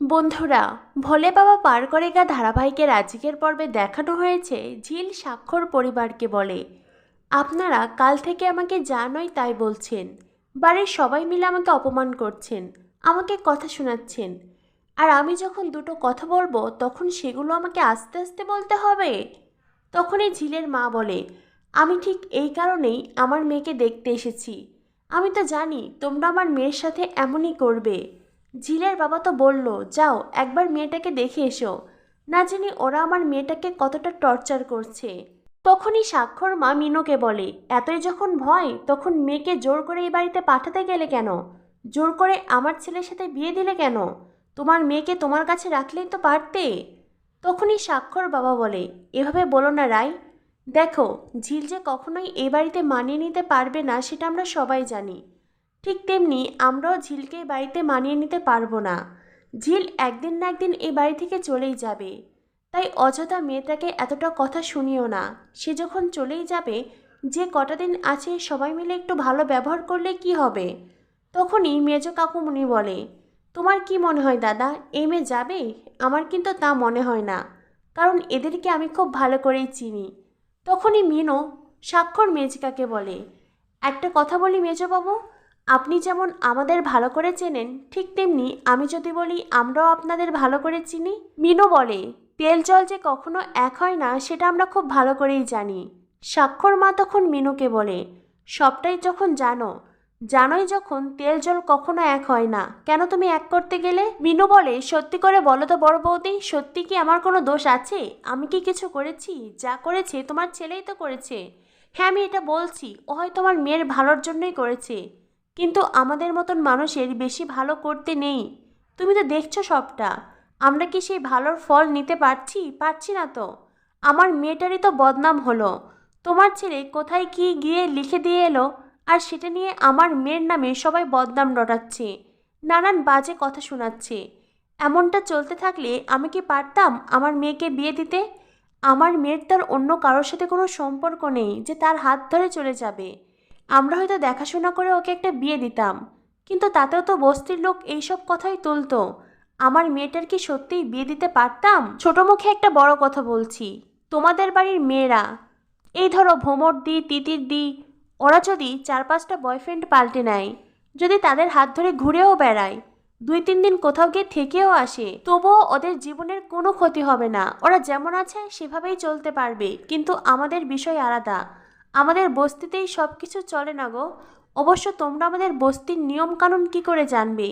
বন্ধুরা, ভোলে বাবা পার করে গা ধারাবাহিকের আজকের পর্বে দেখানো হয়েছে ঝিল স্বাক্ষর পরিবারকে বলে। আপনারা কাল থেকে আমাকে যা নয় তাই বলছেন। বাড়ির সবাই মিলে আমাকে অপমান করছেন, আমাকে কথা শোনাচ্ছেন। আর আমি যখন দুটো কথা বলব, তখন সেগুলো আমাকে আস্তে আস্তে বলতে হবে। তখনই ঝিলের মা বলে, আমি ঠিক এই কারণেই আমার মেয়েকে দেখতে এসেছি। আমি তো জানি তোমরা আমার মেয়ের সাথে এমনই করবে। ঝিলের বাবা তো বলল, যাও, একবার মেয়েটাকে দেখে এসো। না জানি ওরা আমার মেয়েটাকে কতটা টর্চার করছে। তখনই স্বাক্ষর মা মিনুকে বলে, এতই যখন ভয়, তখন মেয়েকে জোর করে এই বাড়িতে পাঠাতে গেলে কেন? জোর করে আমার ছেলের সাথে বিয়ে দিলে কেন? তোমার মেয়েকে তোমার কাছে রাখলেই তো পারতে? তখনই স্বাক্ষর বাবা বলে, এভাবে বলো না রাই। দেখো, ঝিল যে কখনোই এই বাড়িতে মানিয়ে নিতে পারবে না, সেটা আমরা সবাই জানি। ঠিক তেমনি আমরাও ঝিলকে বাড়িতে মানিয়ে নিতে পারব না। ঝিল একদিন না একদিন এই বাড়ি থেকে চলেই যাবে। তাই অযথা মেয়েটাকে এতটা কথা শুনিও না। সে যখন চলেই যাবে, যে কটা দিন আছে সবাই মিলে একটু ভালো ব্যবহার করলে কি হবে? তখনই মেজ কাকুমণি বলে, তোমার কি মনে হয় দাদা এই মেয়ে যাবে? আমার কিন্তু তা মনে হয় না। কারণ এদেরকে আমি খুব ভালো করেই চিনি। তখনই মিনো স্বাক্ষর মেজকাকে বলে, একটা কথা বলি মেজবাবু আপনি যেমন আমাদের ভালো করে চেনেন, ঠিক তেমনি আমি যদি বলি আমরাও আপনাদের ভালো করে চিনি। মিনু বলে, তেল জল যে কখনো এক হয় না, সেটা আমরা খুব ভালো করেই জানি। স্বাক্ষর মা তখন মিনুকে বলে, সবটাই যখন জানো, জানোই যখন তেল জল কখনো এক হয় না। কেন তুমি এক করতে গেলে? মিনু বলে, সত্যি করে বলো তো বড় বৌদি, সত্যি কি আমার কোনো দোষ আছে? আমি কি কিছু করেছি? যা করেছে তোমার ছেলেই তো করেছে। হ্যাঁ আমি এটা বলছি, ও হয় তোমার মেয়ের ভালোর জন্যই করেছে। কিন্তু আমাদের মতন মানুষের বেশি ভালো করতে নেই। তুমি তো দেখছ সবটা। আমরা কি সেই ভালোর ফল নিতে পারছি? পারছি না তো। আমার মেয়েটারই তো বদনাম হলো। তোমার ছেলে কোথায় কি গিয়ে লিখে দিয়ে এলো আর সেটা নিয়ে আমার মেয়ের নামে সবাই বদনাম রটাচ্ছে। নানান বাজে কথা শোনাচ্ছে। এমনটা চলতে থাকলে আমি কি পারতাম আমার মেয়েকে বিয়ে দিতে? আমার মেয়ের তার অন্য কারোর সাথে কোনো সম্পর্ক নেই যে তার হাত ধরে চলে যাবে। আমরা হয়তো দেখাশোনা করে ওকে একটা বিয়ে দিতাম। কিন্তু তাতেও তো বস্তির লোক এইসব কথাই তুলতো। আমার মেয়েটার কি সত্যিই বিয়ে দিতে পারতাম? ছোট মুখে একটা বড় কথা বলছি। তোমাদের বাড়ির মেয়েরা, এই ধরো ভোমর দি, তিতির দি, ওরা যদি চার পাঁচটা বয়ফ্রেন্ড পাল্টে নেয়, যদি তাদের হাত ধরে ঘুরেও বেড়ায়, দুই তিন দিন কোথাও গিয়ে থেকেও আসে, তবুও ওদের জীবনের কোনো ক্ষতি হবে না। ওরা যেমন আছে সেভাবেই চলতে পারবে। কিন্তু আমাদের বিষয় আলাদা। আমাদের বস্তিতেই সব কিছু চলে না গো। অবশ্য তোমরা আমাদের বস্তির নিয়ম কানুন কি করে জানবে?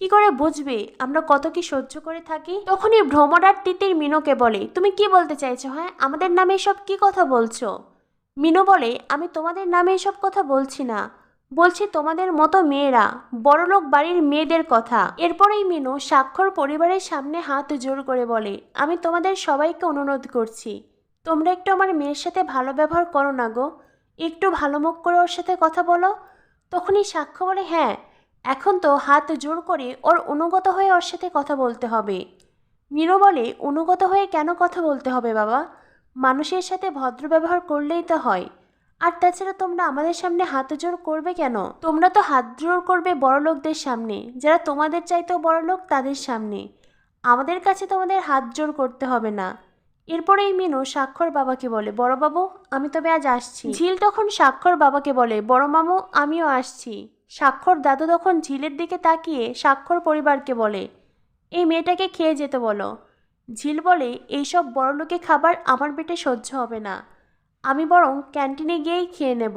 কি করে বুঝবে? আমরা কত কি সহ্য করে থাকি? তখনই ভ্রমরার তিতির মিনোকে বলে, তুমি কি বলতে চাইছো হ্যাঁ? আমাদের নামে এসব কি কথা বলছো? মিনু বলে, আমি তোমাদের নামে এসব কথা বলছি না। বলছি তোমাদের মতো মেয়েরা, বড়লোক বাড়ির মেয়েদের কথা। এরপরেই মিনু স্বাক্ষর পরিবারের সামনে হাত জোর করে বলে, আমি তোমাদের সবাইকে অনুরোধ করছি। তোমরা একটু আমার মেয়ের সাথে ভালো ব্যবহার করো না গো। একটু ভালো মুখ করে ওর সাথে কথা বলো। তখনই সাক্ষ্য বলে হ্যাঁ এখন তো হাত জোর করে ওর অনুগত হয়ে ওর সাথে কথা বলতে হবে। মিনু বলে, অনুগত হয়ে কেন কথা বলতে হবে বাবা? মানুষের সাথে ভদ্র ব্যবহার করলেই তো হয়। আর তাছাড়া তোমরা আমাদের সামনে হাত জোর করবে কেন? তোমরা তো হাত জোর করবে বড় লোকদের সামনে। যারা তোমাদের চাইতেও বড় লোক, তাদের সামনে। আমাদের কাছে তোমাদের হাত জোর করতে হবে না। এরপরেই মিনু স্বাক্ষর বাবাকে বলে বড়বাবু আমি তবে আজ আসছি। ঝিল তখন স্বাক্ষর বাবাকে বলে, বড় মামু, আমিও আসছি। স্বাক্ষর দাদু তখন ঝিলের দিকে তাকিয়ে স্বাক্ষর পরিবারকে বলে, এই মেয়েটাকে খেয়ে যেতে বলো। ঝিল বলে এইসব বড়লোকে খাবার আমার পেটে সহ্য হবে না। আমি বরং ক্যান্টিনে গিয়েই খেয়ে নেব।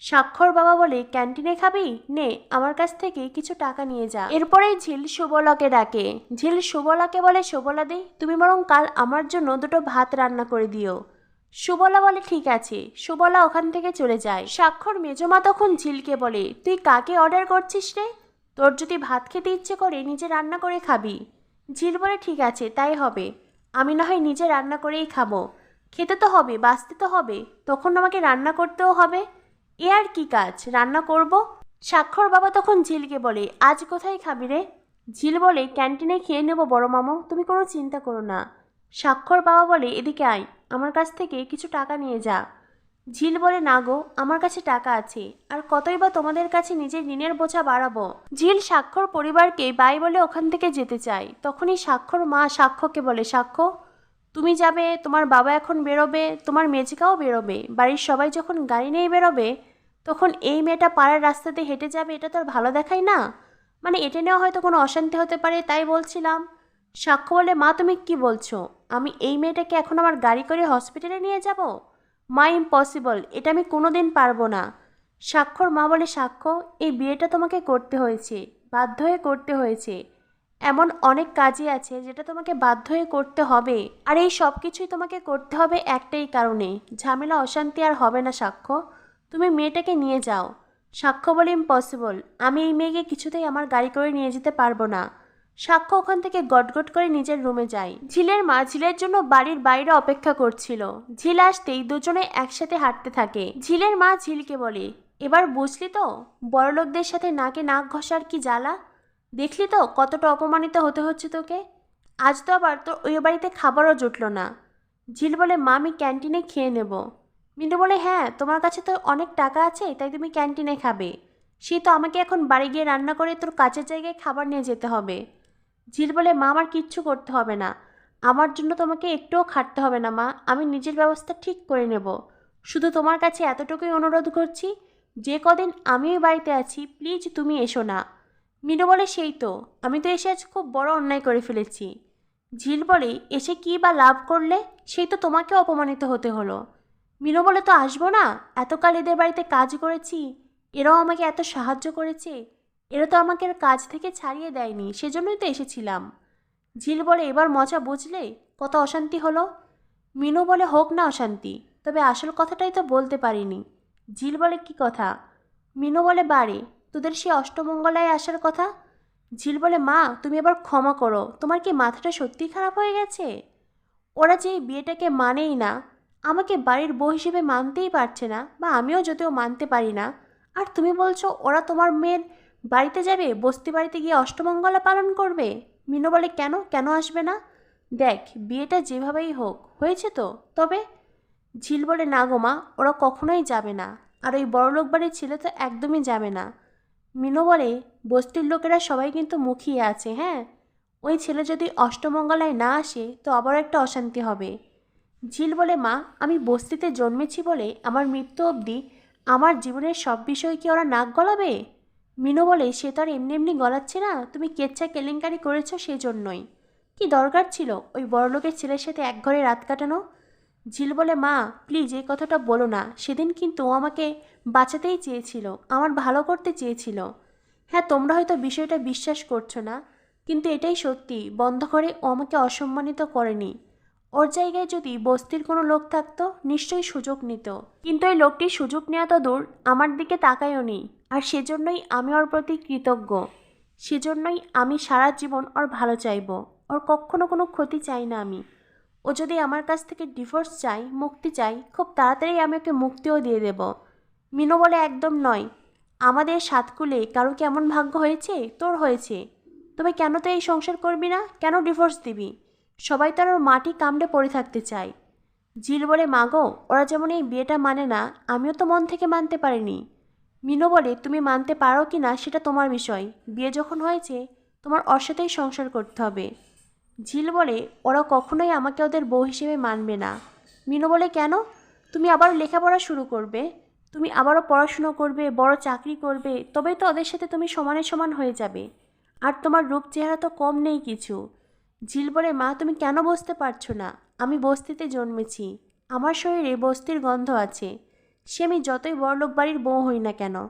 স্বাক্ষর বাবা বলে, ক্যান্টিনে খাবি? নে, আমার কাছ থেকে কিছু টাকা নিয়ে যা। এরপরেই ঝিল সুবলাকে ডাকে। ঝিল সুবলাকে বলে, সুবলা দি, তুমি বরং কাল আমার জন্য দুটো ভাত রান্না করে দিও। সুবলা বলে, ঠিক আছে। সুবলা ওখান থেকে চলে যায়। স্বাক্ষর মেজমা তখন ঝিলকে বলে, তুই কাকে অর্ডার করছিস রে? তোর যদি ভাত খেতে ইচ্ছে করে, নিজে রান্না করে খাবি। ঝিল বলে, ঠিক আছে, তাই হবে। আমি না হয় নিজে রান্না করেই খাব। খেতে তো হবে, বাঁচতে তো হবে। তখন আমাকে রান্না করতেও হবে। এ আর কি কাজ? রান্না করব? স্বাক্ষর বাবা তখন ঝিলকে বলে, আজ কোথায় খাবি রে? ঝিল বলে, ক্যান্টিনে খেয়ে নেব বড় মামু, তুমি কোনো চিন্তা করো না। স্বাক্ষর বাবা বলে, এদিকে আয়, আমার কাছ থেকে কিছু টাকা নিয়ে যা। ঝিল বলে, না গো, আমার কাছে টাকা আছে, আর কতই বা তোমাদের কাছে নিজের ঋণের বোঝা বাড়াবো? ঝিল স্বাক্ষর পরিবারকে বাই বলে ওখান থেকে যেতে চায়। তখনই স্বাক্ষর মা সাক্ষ্যকে বলে সাক্ষ্য তুমি যাবে, তোমার বাবা এখন বেরোবে, তোমার মেজিকাও বেরোবে, বাড়ির সবাই যখন গাড়ি নিয়ে বেরোবে তখন এই মেয়েটা পাড়ার রাস্তাতে হেঁটে যাবে, এটা তো আর ভালো দেখায় না। মানে এটা নেওয়া হয়তো কোনো অশান্তি হতে পারে, তাই বলছিলাম। সাক্ষ্য বলে, মা, তুমি কি বলছো? আমি এই মেয়েটাকে এখন আমার গাড়ি করে হসপিটালে নিয়ে যাব? মা ইম্পসিবল এটা আমি কোনো দিন পারব না। স্বাক্ষর মা বলে, সাক্ষ্য, এই বিয়েটা তোমাকে করতে হয়েছে, বাধ্য হয়ে করতে হয়েছে। এমন অনেক কাজই আছে যেটা তোমাকে বাধ্য হয়ে করতে হবে, আর এই সব কিছুই তোমাকে করতে হবে একটাই কারণে। ঝামেলা, অশান্তি আর হবে না, সাক্ষ্য। তুমি মেয়েটাকে নিয়ে যাও। সাক্ষ্য বলে ইম্পসিবল আমি এই মেয়েকে কিছুতেই আমার গাড়ি করে নিয়ে যেতে পারব না। সাক্ষ্য ওখান থেকে গটগট করে নিজের রুমে যায়। ঝিলের মা ঝিলের জন্য বাড়ির বাইরে অপেক্ষা করছিল। ঝিল আসতেই দুজনে একসাথে হাঁটতে থাকে। ঝিলের মা ঝিলকে বলে, এবার বুঝলি তো, বড়লোকদের সাথে নাকে নাক ঘষার কি জ্বালা? দেখলি তো কতটা অপমানিত হতে হচ্ছে তোকে? আজ তো আবার তোর ওই বাড়িতে খাবারও জুটলো না। ঝিল বলে, মা, আমি ক্যান্টিনে খেয়ে নেব। মিন্টু বলে হ্যাঁ তোমার কাছে তো অনেক টাকা আছে, তাই তুমি ক্যান্টিনে খাবে। সে তো আমাকে এখন বাড়ি গিয়ে রান্না করে তোর কাছের জায়গায় খাবার নিয়ে যেতে হবে। ঝিল বলে, মা, আমার কিচ্ছু করতে হবে না। আমার জন্য তোমাকে একটুও খাটতে হবে না, মা। আমি নিজের ব্যবস্থা ঠিক করে নেব। শুধু তোমার কাছে এতটুকুই অনুরোধ করছি, যে কদিন আমি বাড়িতে আছি, প্লিজ তুমি এসো না। মিনু বলে, সেই তো, আমি তো এসে আজ খুব বড় অন্যায় করে ফেলেছি। ঝিল বলে, এসে কী বা লাভ করলে? সেই তো তোমাকে অপমানিত হতে হলো। মিনু বলে, তো আসব না? এতকাল এদের বাড়িতে কাজ করেছি। এরাও আমাকে এত সাহায্য করেছে। এরা তো আমাকে কাজ থেকে ছাড়িয়ে দেয়নি, সেজন্যই তো এসেছিলাম। ঝিল বলে, এবার মজা বুঝলে? কত অশান্তি হলো? মিনু বলে, হোক না অশান্তি, তবে আসল কথাটাই তো বলতে পারিনি। ঝিল বলে, কি কথা? মিনু বলে বাড়ি তোদের সে অষ্টমঙ্গলায় আসার কথা? ঝিল বলে, মা, তুমি এবার ক্ষমা করো। তোমার কি মাথাটা সত্যি খারাপ হয়ে গেছে? ওরা যে বিয়েটাকে মানেই না আমাকে বাড়ির বউ হিসেবে মানতেই পারছে না বা আমিও যদিও মানতে পারি না। আর তুমি বলছো, ওরা তোমার মেয়ের বাড়িতে যাবে, বস্তি বাড়িতে গিয়ে অষ্টমঙ্গলা পালন করবে? মিনু বলে, কেন? কেন আসবে না? দেখ, বিয়েটা যেভাবেই হোক, হয়েছে তো। তবে ঝিল বলে, না গো মা, ওরা কখনোই যাবে না। আর ওই বড়লোক বাড়ির ছেলে তো একদমই যাবে না। মিনু বলে, বস্তির লোকেরা সবাই কিন্তু মুখিয়ে আছে হ্যাঁ? ওই ছেলে যদি অষ্টমঙ্গলায় না আসে, তো আবার একটা অশান্তি হবে। ঝিল বলে, মা, আমি বস্তিতে জন্মেছি বলে আমার মৃত্যু অবধি আমার জীবনের সব বিষয় কি ওরা নাক গলাবে? মিনু বলে, সে তো আর এমনি এমনি গলাচ্ছে না। তুমি কেচ্ছা কেলেঙ্কারি করেছ সেই জন্যই কি দরকার ছিল ওই বড়লোকের ছেলের সাথে এক ঘরে রাত কাটানো? ঝিল বলে, মা প্লিজ এই কথাটা বলো না। সেদিন কিন্তু ও আমাকে বাঁচাতেই চেয়েছিল, আমার ভালো করতে চেয়েছিল। হ্যাঁ তোমরা হয়তো বিষয়টা বিশ্বাস করছ না, কিন্তু এটাই সত্যি। বন্ধ করে ও আমাকে অসম্মানিত করেনি। ওর জায়গায় যদি বস্তির কোনো লোক থাকতো, নিশ্চয়ই সুযোগ নিত। কিন্তু ওই লোকটির সুযোগ নেওয়া তো দূর, আমার দিকে তাকায়ও নি আর সেজন্যই আমি ওর প্রতি কৃতজ্ঞ। সেজন্যই আমি সারা জীবন ওর ভালো চাইব। ওর কখনো কোনো ক্ষতি চাই না আমি। ও যদি আমার কাছ থেকে ডিভোর্স চাই মুক্তি চাই খুব তাড়াতাড়ি আমি ওকে মুক্তিও দিয়ে দেব। মিনু বলে, একদম নয়। আমাদের সাতকুলে কারও কেমন ভাগ্য হয়েছে? তোর হয়েছে। তবে কেন তো এই সংসার করবি না? কেন ডিভোর্স দিবি? সবাই তার ওর মাটি কামড়ে পড়ে থাকতে চায়। ঝিল বলে, মাগো, ওরা যেমন এই বিয়েটা মানে না, আমিও তো মন থেকে মানতে পারিনি। মিনু বলে, তুমি মানতে পারো কি না সেটা তোমার বিষয়। বিয়ে যখন হয়েছে, তোমার ওর সাথেই সংসার করতে হবে। ঝিল বলে, ওরা কখনোই আমাকে ওদের বউ হিসেবে মানবে না। মিনু বলে, কেন? তুমি আবার লেখাপড়া শুরু করবে। তুমি আবারও পড়াশুনো করবে, বড় চাকরি করবে, তবেই তো ওদের সাথে তুমি সমানে সমান হয়ে যাবে। আর তোমার রূপ চেহারা তো কম নেই কিছু। ঝিল বলে, মা, তুমি কেন বসতে পারছ না? আমি বস্তিতে জন্মেছি। আমার শরীরে বস্তির গন্ধ আছে। সে আমি যতই বড়লোক বাড়ির বউ হই না কেন,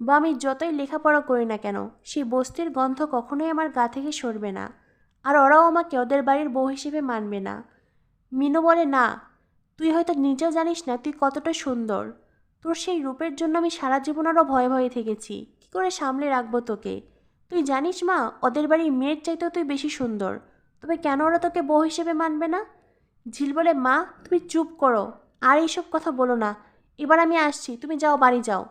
বা আমি যতই লেখাপড়া করি না কেন, সেই বস্তির গন্ধ কখনোই আমার গা থেকে সরবে না। আর ওরাও আমাকে ওদের বাড়ির বউ হিসেবে মানবে না। মিনু বলে, না, তুই হয়তো নিজেও জানিস না তুই কতটা সুন্দর। তোর সেই রূপের জন্য আমি সারা জীবন আরও ভয়ে ভয়ে থেকেছি। কী করে সামলে রাখব তোকে? তুই জানিস মা, ওদের বাড়ির মেয়ের চাইতেও তুই বেশি সুন্দর। তবে কেন ওরা তোকে বউ হিসেবে মানবে না? ঝিল বলে, মা, তুমি চুপ করো। আর এইসব কথা বলো না। এবার আমি আসছি। তুমি যাও, বাড়ি যাও।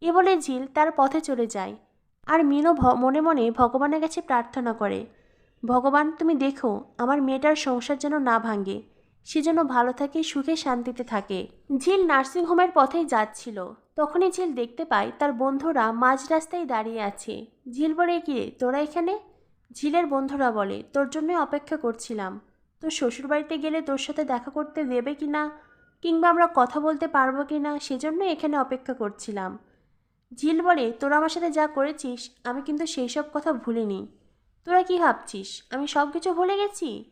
এ বলে ঝিল তার পথে চলে যায়। আর মিনু ভ- মনে মনে ভগবানের কাছে প্রার্থনা করে। ভগবান, তুমি দেখো, আমার মেয়েটার সংসার যেন না ভাঙে। সে যেন ভালো থাকে, সুখে, শান্তিতে থাকে। ঝিল নার্সিংহোমের পথেই যাচ্ছিল। তখনই ঝিল দেখতে পায় তার বন্ধুরা মাঝ রাস্তায় দাঁড়িয়ে আছে। ঝিল বলে, কি তোরা এখানে? ঝিলের বন্ধুরা বলে, তোর জন্যই অপেক্ষা করছিলাম। তোর শ্বশুরবাড়িতে গেলে তোর সাথে দেখা করতে দেবে কি না? কিংবা আমরা কথা বলতে পারব কি না? সেজন্য এখানে অপেক্ষা করছিলাম। ঝিল বলে, তোরা আমার সাথে যা করেছিস, আমি কিন্তু সেই সব কথা ভুলিনি। তোরা কি ভাবছিস? আমি সব কিছু ভুলে গেছি?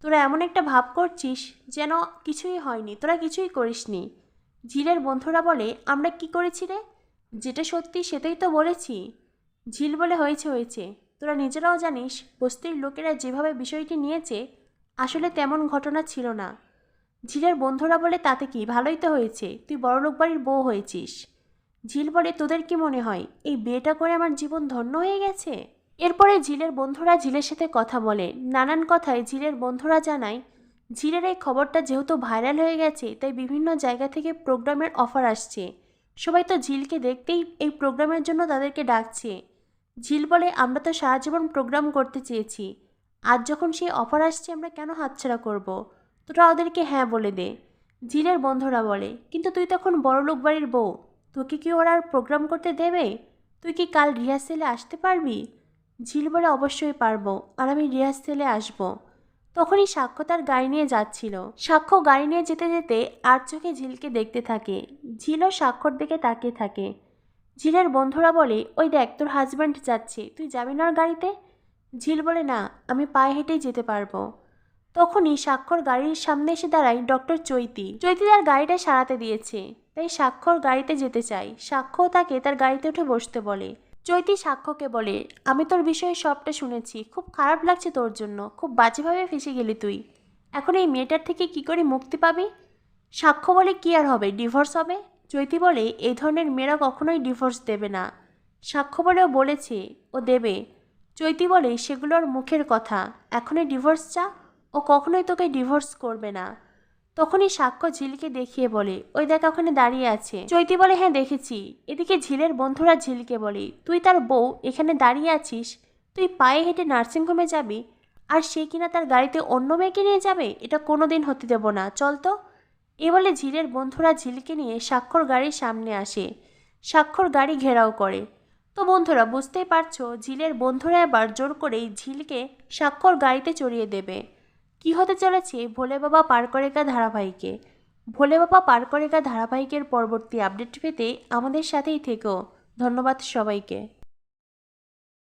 তোরা এমন একটা ভাব করছিস যেন কিছুই হয়নি। তোরা কিছুই করিসনি। ঝিলের বন্ধুরা বলে, আমরা কি করেছি রে? যেটা সত্যি সেটাই তো বলেছি। ঝিল বলে, হয়েছে হয়েছে। তোরা নিজেরাও জানিস, বস্তির লোকেরা যেভাবে বিষয়টি নিয়েছে, আসলে তেমন ঘটনা ছিল না। ঝিলের বন্ধুরা বলে, তাতে কি? ভালোই তো হয়েছে। তুই বড়লোক বাড়ির বউ হয়েছিস। ঝিল বলে, তোদের কি মনে হয়? এই বিয়েটা করে আমার জীবন ধন্য হয়ে গেছে? এরপরে ঝিলের বন্ধুরা ঝিলের সাথে কথা বলে। নানান কথায় ঝিলের বন্ধুরা জানায়, ঝিলের এই খবরটা যেহেতু ভাইরাল হয়ে গেছে, তাই বিভিন্ন জায়গা থেকে প্রোগ্রামের অফার আসছে। সবাই তো ঝিলকে দেখতেই এই প্রোগ্রামের জন্য তাদেরকে ডাকছে। ঝিল বলে আমরা তো সারা জীবন প্রোগ্রাম করতে চেয়েছি। আজ যখন সেই অফার আসছে, আমরা কেন হাতছাড়া করব? তোরা ওদেরকে হ্যাঁ বলে দে। ঝিলের বন্ধুরা বলে, কিন্তু তুই তখন বড়লোক বাড়ির বউ। তোকে কি ওরা আর প্রোগ্রাম করতে দেবে? তুই কি কাল রিহার্সেলে আসতে পারবি? ঝিল বলে, অবশ্যই পারব, আর আমি রিহার্সেলে আসব। তখনই সাক্ষ্য তার গাড়ি নিয়ে যাচ্ছিল। সাক্ষ্য গাড়ি নিয়ে যেতে যেতে আর চোখে ঝিলকে দেখতে থাকে। ঝিলও সাক্ষর দিকে তাকিয়ে থাকে। ঝিলের বন্ধুরা বলে, ওই দেখ, তোর হাজব্যান্ড যাচ্ছে, তুই যাবি না ওর গাড়িতে? ঝিল বলে, না, আমি পায়ে হেঁটেই যেতে পারব। তখনই স্বাক্ষর গাড়ির সামনে এসে দাঁড়ায় ডক্টর চৈতি। চৈতি তার গাড়িটা সারাতে দিয়েছে, তাই স্বাক্ষর গাড়িতে যেতে চায়। সাক্ষ্য তাকে তার গাড়িতে উঠে বসতে বলে। চৈতি সাক্ষ্যকে বলে, আমি তোর বিষয়ে সবটা শুনেছি, খুব খারাপ লাগছে তোর জন্য, খুব বাজেভাবে ফেসে গেলি তুই। এখন এই মেয়েটার থেকে কি করে মুক্তি পাবি? সাক্ষ্য বলে, কি আর হবে, ডিভোর্স হবে? চৈতি বলে এই ধরনের মেয়েরা কখনোই ডিভোর্স দেবে না। সাক্ষ্য বলেও বলেছে, ও দেবে। চৈতি বলে সেগুলোর মুখের কথা। এখনই ডিভোর্স চা, ও কখনোই তোকে ডিভোর্স করবে না। তখনই সাক্ষ্য ঝিলকে দেখিয়ে বলে, ওই দেখ, ওখানে দাঁড়িয়ে আছে। চৈতি বলে হ্যাঁ দেখেছি। এদিকে ঝিলের বন্ধুরা ঝিলকে বলে, তুই তার বউ, এখানে দাঁড়িয়ে আছিস? তুই পায়ে হেঁটে নার্সিংহোমে যাবি? আর সে কিনা তার গাড়িতে অন্য মেয়েকে নিয়ে যাবে? এটা কোনো দিন হতে দেব না। চল তো। এ বলে ঝিলের বন্ধুরা ঝিলকে নিয়ে স্বাক্ষর গাড়ির সামনে আসে। স্বাক্ষর গাড়ি ঘেরাও করে। তো বন্ধুরা, বুঝতেই পারছ, ঝিলের বন্ধুরা এবার জোর করেই ঝিলকে স্বাক্ষর গাড়িতে চড়িয়ে দেবে। কি হতে চলেছে? ভোলে বাবা পার করেগা ধারাবাহিকে। ভোলে বাবা পার করেগা ধারাবাহিকের পরবর্তী আপডেট পেতে আমাদের সাথেই থেকো। ধন্যবাদ সবাইকে।